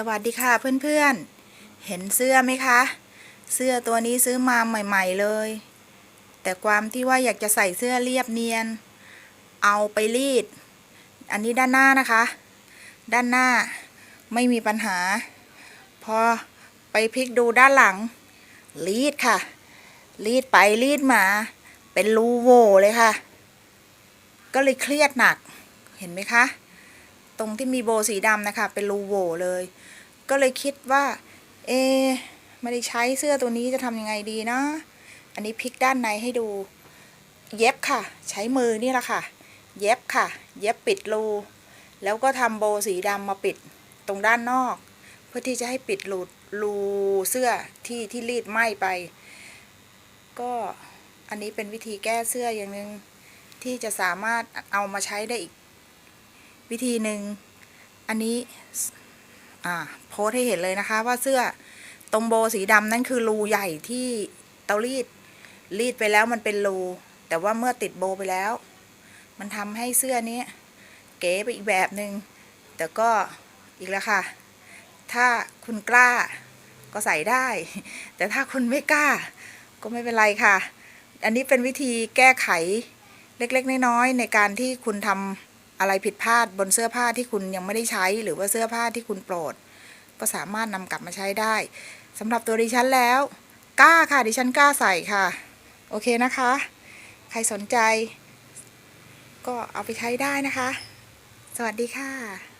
สวัสดีค่ะเพื่อนๆ เห็นเสื้อไหมคะ เสื้อตัวนี้ซื้อมาใหม่ ๆเลย แต่ความที่ว่าอยากจะใส่เสื้อเรียบเนียน เอาไปรีด อันนี้ด้านหน้านะคะ ด้านหน้าไม่มีปัญหา พอไปพลิกดูด้านหลัง รีดค่ะ รีดไปรีดมา เป็นรูโว่เลยค่ะ ก็เลยเครียดหนัก เห็นไหมคะ ตรงที่มีโบสีดำนะคะ เป็นรูโหว่เลย ก็เลยคิดว่า เอ ไม่ได้ใช้เสื้อตัวนี้จะทำยังไงดีนะ อันนี้พลิกด้านในให้ดู เย็บค่ะ ใช้มือนี่แหละค่ะ เย็บค่ะ เย็บปิดรู แล้วก็ทำโบสีดำมาปิดตรงด้านนอก เพื่อที่จะให้ปิดรูรูเสื้อที่ที่รีดไหมไป ก็อันนี้เป็นวิธีแก้เสื้ออย่างหนึ่งที่จะสามารถเอามาใช้ได้อีก วิธีหนึ่งอันนี้อ่าโพสให้เห็นเลยนะคะว่าเสื้อตรงโบสีดำนั่นคือรูใหญ่ที่เตารีดรีดไปแล้วมันเป็นรู แต่ว่าเมื่อติดโบไปแล้ว มันทำให้เสื้อนี้เก๋ไปอีกแบบหนึ่งแต่ก็อีกแล้วค่ะ ถ้าคุณกล้าก็ใส่ได้ แต่ถ้าคุณไม่กล้า ก็ไม่เป็นไรค่ะ อันนี้เป็นวิธีแก้ไขเล็กๆน้อยๆในการที่คุณทำ อะไรผิดพลาดบนเสื้อผ้าที่คุณยังไม่ได้ใช้ หรือว่าเสื้อผ้าที่คุณโปรด ก็สามารถนำกลับมาใช้ได้สำหรับตัวดิฉันแล้ว กล้าค่ะดิฉันกล้าใส่ค่ะ โอเคนะคะ ใครสนใจ ก็เอาไปใช้ได้นะคะ สวัสดีค่ะ